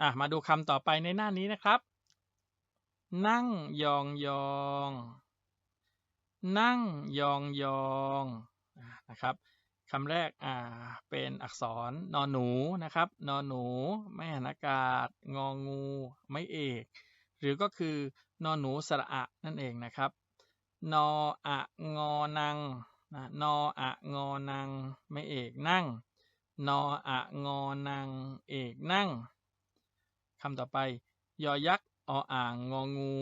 อะมาดูคำต่อไปในหน้านี้นะครับ นั่งยองยอง นั่งยองยองนะครับคำแรกอ่าเป็นอักษรนอนหนูนะครับนอนหนูไม่นอากาศ งองู ไม่เอก หรือก็คือนอนหนูสระอะนั่นเองนะครับ นออะงอนังนะนออะงอนัง ไม่เอกนั่ง นออะงอนัง เอกนั่ง คำต่อไป ยอยักษ์ออ่างงองู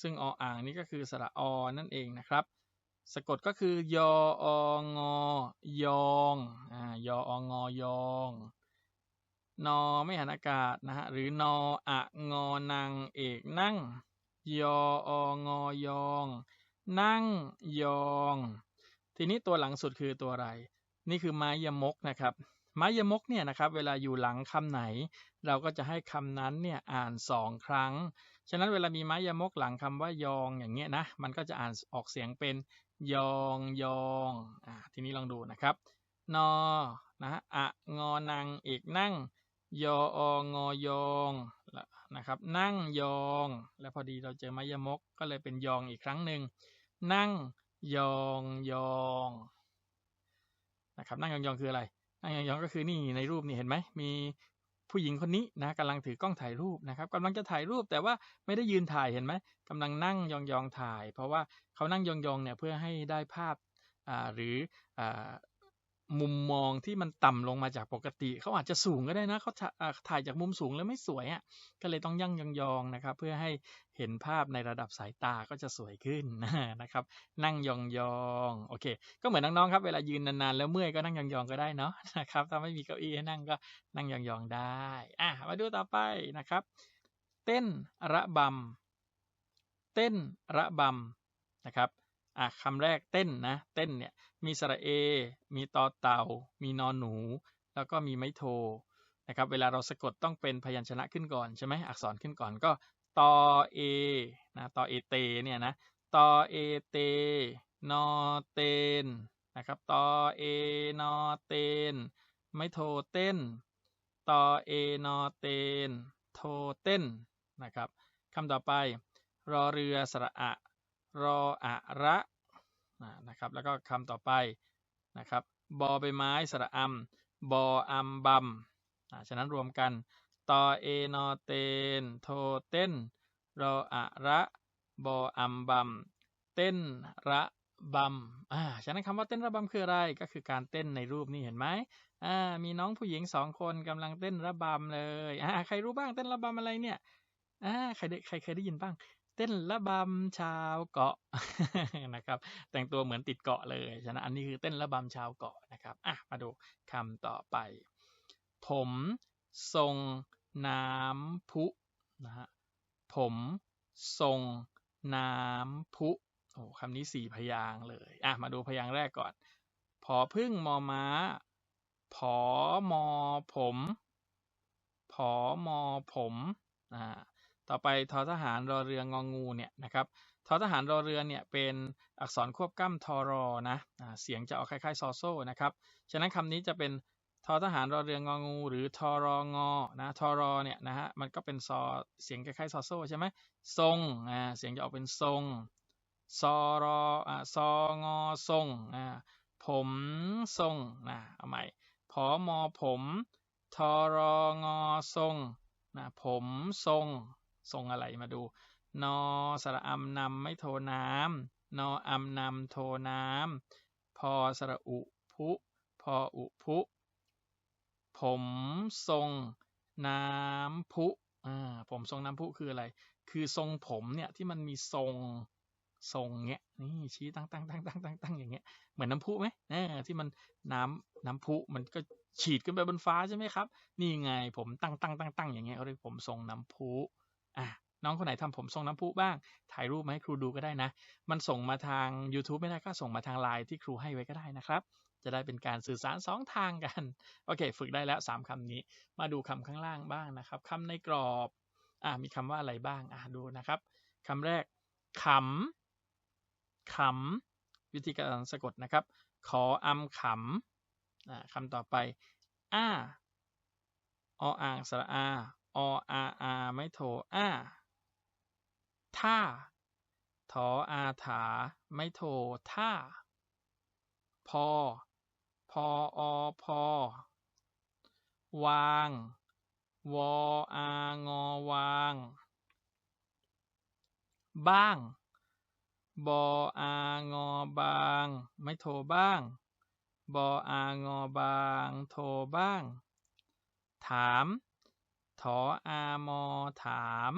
ซึ่งออ่างนี้ก็คือสระอนั่นเองนะครับ สะกดก็คือยอองอยองอ่ายอองอยองนอไม่หันอากาศนะฮะหรือนออะงอนางเอกนั่ง ยอองอยอง นั่งยอง ทีนี้ตัวหลังสุดคือตัวอะไร นี่คือไม้ยมกนะครับไม้ยมกเนี่ยนะครับเวลาอยู่หลังคำไหน เราก็จะให้คำนั้นเนี่ยอ่านสองครั้ง ฉะนั้นเวลามีไม้ยมกหลังคำว่ายองอย่างเงี้ยนะ มันก็จะอ่านออกเสียงเป็นยองยองอ่าทีนี้ลองดูนะครับ นอนะอะงอนางเอกนั่ง ยอองอยองนะครับ นั่งยอง แล้วพอดีเราเจอไมายมกก็เลยเป็นยองอีกครั้งหนึ่ง นั่งยองยองนะครับ นั่งยองยองคืออะไร นั่งยองยองก็คือนี่ในรูปนี่เห็นไหมมี ผู้หญิงคนนี้นะกำลังถือกล้องถ่ายรูปนะครับกำลังจะถ่ายรูปแต่ว่าไม่ได้ยืนถ่ายเห็นไหมกำลังนั่งยองๆถ่าย เพราะว่าเขานั่งยองๆเนี่ยเพื่อให้ได้ภาพหรืออ มุมมองที่มันต่ำลงมาจากปกติเขาอาจจะสูงก็ได้นะเขาถ่ายจากมุมสูงแล้วไม่สวยอะก็เลยต้องยั่งยองๆนะครับ เพื่อให้เห็นภาพในระดับสายตาก็จะสวยขึ้นนะครับ นั่งยองๆโอเค ก็เหมือนน้องๆครับ เวลายืนนานๆแล้วเมื่อยก็นั่งยองๆก็ได้เนาะนะครับถ้าไม่มีเก้าอี้ให้นั่งก็นั่งยองๆได้อะมาดูต่อไปนะครับ เต้นระบำเต้นระบำนะครับ อะคำแรกเต้นนะเต้นเนี่ยมีสระเอ มีตอเต่า มีนอนหนู แล้วก็มีไม้โทนะครับเวลาเราสะกดต้องเป็นพยัญชนะขึ้นก่อนใช่ไหมอักษรขึ้นก่อนก็ตอเอนะตอเอเตเนี่ยนะตอเอเตนอเตนนะครับตอเอนอเตน ไม้โทเต้นตอเอนอเตน โทเต้นนะครับคำต่อไป รอเรือสระอะ รออะระนะครับแล้วก็คำต่อไปนะครับบอใบไม้สระอัมบออัมบัมฉะนั้นรวมกันตอเอนอเตนโทเต้นรออะระบออัมบัมเต้นระบัมอ่าฉะนั้นคำว่าเต้นระบำคืออะไรก็คือการเต้นในรูปนี้เห็นไหมอ่ามีน้องผู้หญิงสองคนกำลังเต้นระบำเลยอ่าใครรู้บ้างเต้นระบำอะไรเนี่ยอ่าใครใครเคยได้ยินบ้าง เต้นระบำชาวเกาะนะครับ แต่งตัวเหมือนติดเกาะเลยฉะนั้นอันนี้คือเต้นระบำชาวเกาะนะครับอะมาดูคำต่อไป ผมทรงน้ำพุนะฮะผมทรงน้ำพุโอ้คำนี้สี่พยางเลยอะมาดูพยางแรกก่อนพอพึ่งมอม้า ผอมอผม ผอมอผมอ่า ต่อไปทอทหารรอเรืองงงูเนี่ยนะครับทอทหารรอเรือเนี่ยเป็นอักษรควบกล้ำทอรอนะเสียงจะออกคล้ายๆซอโซ่นะครับฉะนั้นคำนี้จะเป็นทอทหารรอเรืองงงู หรือทอรองอนะทอรอเนี่ยนะฮะมันก็เป็นซอเสียงคล้ายๆซอโซ่ใช่ไหมทรงอ่าเสียงจะออกเป็นทรงซอรออ่าซองอทรงอ่าผมทรงนะเอาใหม่พอมอผมทอรองอทรงนะผมทรง ทรงอะไรมาดู นอสระอัมนำไม่โทน้ำนออัมนำโทน้ำพอสระอุพุ พออุพุ ผมทรงน้ำพุอ่าผมทรงน้ำพุคืออะไร คือทรงผมเนี่ยที่มันมีทรงทรงเงี้ยนี่ชี้ตั้งตั้งตั้งตั้งตั้งตั้งอย่างเงี้ยเหมือนน้ำพุไหมเออที่มันน้ำน้ำพุมันก็ฉีดขึ้นไปบนฟ้าใช่ไหมครับ นี่ไงผมตั้งตั้งตั้งตั้งอย่างเงี้ยเขาเรียกผมทรงน้ำพุ อะน้องคนไหนทำผมทรงน้ำพุบ้าง ถ่ายรูปมาให้ครูดูก็ได้นะ มันส่งมาทาง YouTube ไม่ได้ก็ส่งมาทางไลน์ที่ครูให้ไว้ก็ได้นะครับ จะได้เป็นการสื่อสารสองทางกัน โอเค ฝึกได้แล้ว 3คำนี้ มาดูคำข้างล่างบ้างนะครับคำในกรอบ อ่ามีคำว่าอะไรบ้าง อ่าดูนะครับคำแรกขำขำวิธีการสะกดนะครับ ขออำขำอ่าคำต่อไป อ้า ออ่างสระอา ออาอาไม่โทอ้าท่าทออาถาไม่โทท่าพอ พออพอ วาง วออางอวาง บ้าง บออางอบาง ไม่โทบ้าง บออางอบาง โทบ้าง ถาม ถออามอถาม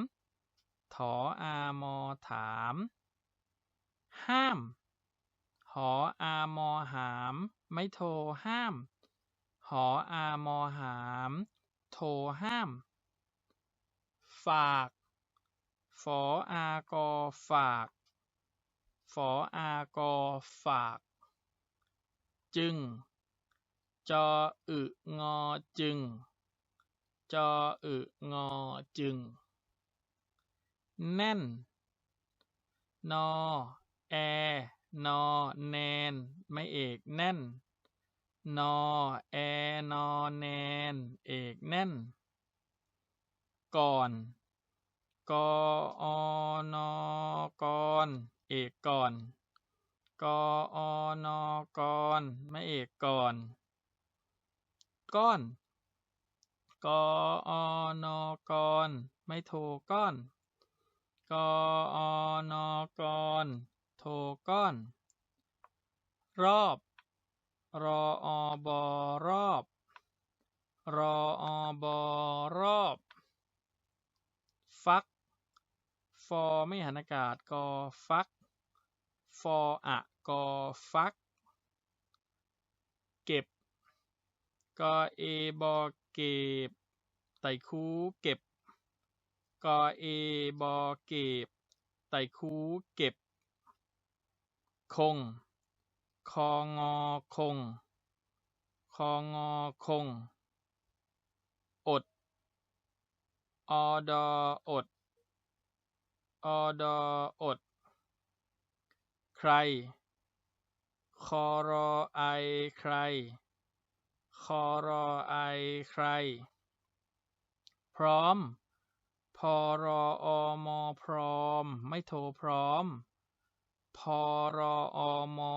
ถออามอถาม ห้าม หออามอหาม ไม่โทรห้าม หออามอหาม โทรห้าม ฝาก ฝออากอฝาก ฝออากอฝาก จึง จออึงอจึง จออึงอจึง แน่น นอ แอ นอ แนน ไม่เอกแน่น นอ แอ นอ แนน เอกแน่น ก่อน กออนอกอนเอกก่อน กออนอกอนไม่เอกก่อน ก้อน กออนอกอนไม่โทก้อน กออนอกอนโทก้อน รอบ รออบอรอบ รออบอรอบ ฟัก ฟอไม่หันอากาศกอฟัก ฟออะกอฟัก เก็บ กอเอบอ เก็บ ไต่คูเก็บ กอเอบอเก็บ ไต่คูเก็บ คง คองอคง คองอคง อด อดออด อดออด ใคร คอรอไอใคร คอรอไอใคร พร้อม พอรออมอพร้อม ไม่โทรพร้อม พอรออมอ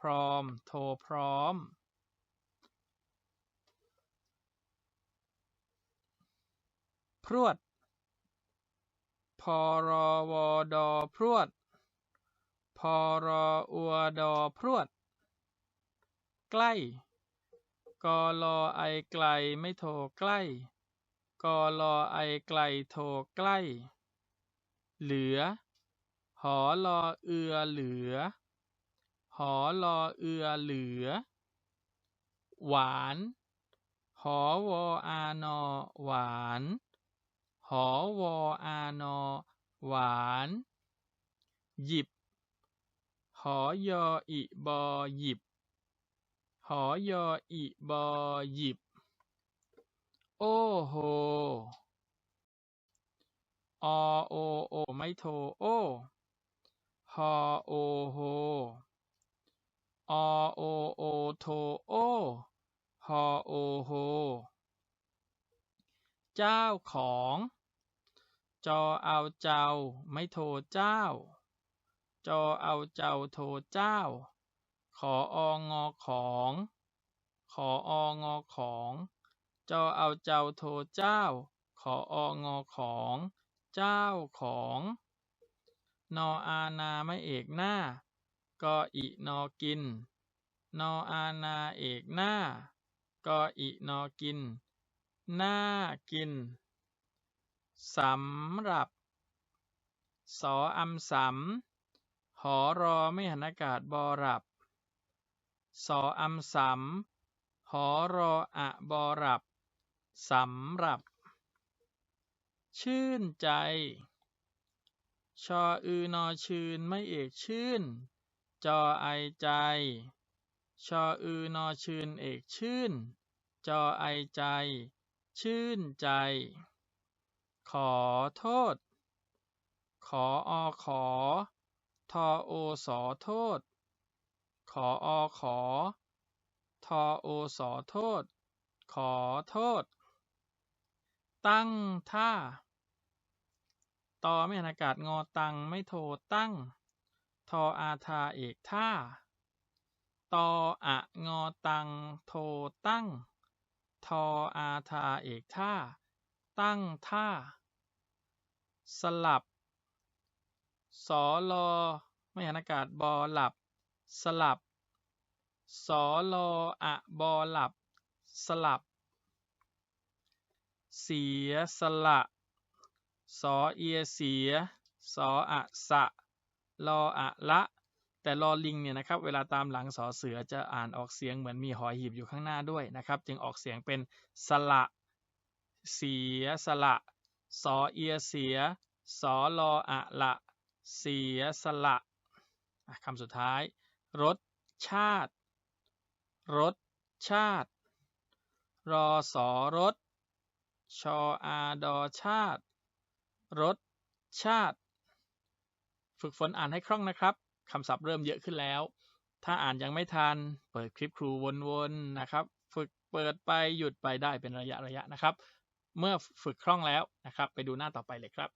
พร้อม โทรพร้อมพรวดพอรอวอดอพรวดพอรออัวดอพรวด ใกล้ กอลอไอไกลไม่โทรใกล้ กอลอไอไกลโทรใกล้ เหลือ หอลอเอือเหลือ หอลอเอือเหลือ หวาน หอวออานอหวาน หอวออานอหวาน หยิบ หอยออิบอหยิบ หอยออิบอหยิบ โอ้โห อโอโอ ไม่โท โอฮอโอโฮอโอโอโทโอฮอโอโฮเจ้าของ จอเอาเจ้า ไม่โทเจ้า จอเอาเจ้าโทเจ้า ขอองอของ ขอองอของจอเอาเจ้าโทเจ้า ขอองอของ เจ้าของ นออานาไม่เอกหน้ากออินอกิน นออานาเอกหน้ากออินอกิน หน้ากิน สำหรับ สออำสำหอรอไม่หันอากาศบอรับ สออำสำหอรออะบอรับสำหรับ ชื่นใจ ชออือนอชื่นไม่เอกชื่น จอไอใจ ชออือนอชื่นเอกชื่น จอไอใจ ชื่นใจ ขอโทษ ขออขอทอโอสอโทษ ขออขอ ทอโอสอโทษ ขอโทษ ตั้งท่า ตอไม่หันอากาศงอตังไม่โทตั้ง ทออาทาเอกท่า ตออะงอตังโทตั้ง ทออาทาเอกท่า ตั้งท่า สลับ สอลอไม่หันอากาศบอหลับ สลับ สอลออะบอหลับ สลับ เสียสละ สอเอียเสีย สออะสะ ลออะละ แต่ลอลิงเนี่ยนะครับเวลาตามหลังสอเสือจะอ่านออกเสียงเหมือนมีหอยหีบอยู่ข้างหน้าด้วยนะครับ จึงออกเสียงเป็นสละ เสียสละ สอเอียเสีย สอลออะละ เสียสล่ะคำสุดท้าย รสชาติ รสชาติ รอสอรสชออาดอชาติ รสชาติ ฝึกฝนอ่านให้คล่องนะครับ คำศัพท์เริ่มเยอะขึ้นแล้ว ถ้าอ่านยังไม่ทัน เปิดคลิปครูวนๆนะครับ ฝึกเปิดไปหยุดไปได้เป็นระยะระยะนะครับ เมื่อฝึกคล่องแล้วนะครับ ไปดูหน้าต่อไปเลยครับ